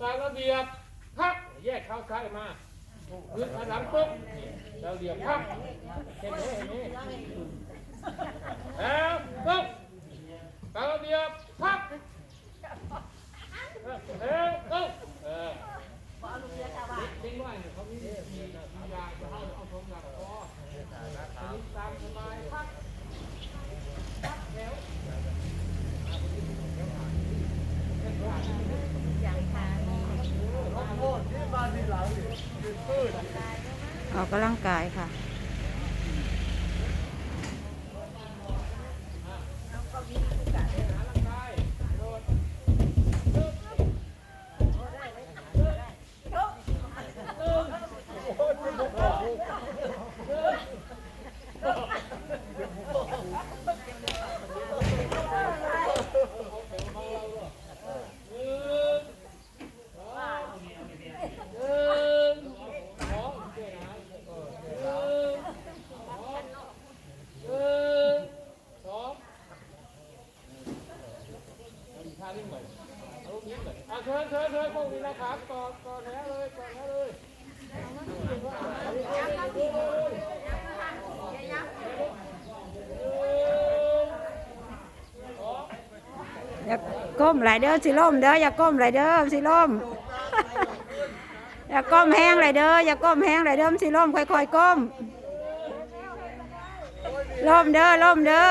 ตามระเบียบพักแยกเข้าซ้ายมาพื้นผนังปุ๊บเราเรียบพักเห็นไหมเห็นไหมแล้วปุ๊บตามระเบียบพักแล้วปุ๊บเออทิ้งไว้เนี่ยเขามียาจะเอาเอาทงยาคอตามสบายพักพักแล้ว ออกกำลังกายค่ะ เชิญเชิญเชิญพวกนี้นะครับกอนก่อนแล้วเลยกอนแล้วเลยอย่าก้มไหลเด้อสิล่มเด้ออย่าก้มไหลเด้อสิล่มอย่าก้มแห้งไหลเด้ออย่าก้มแห้งไหลเด้อสิล่มค่อยๆก้มล่มเด้อล่มเด้อ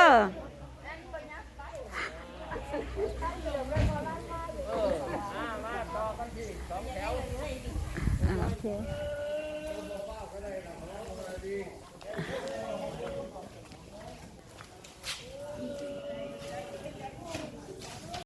อ่าโอเค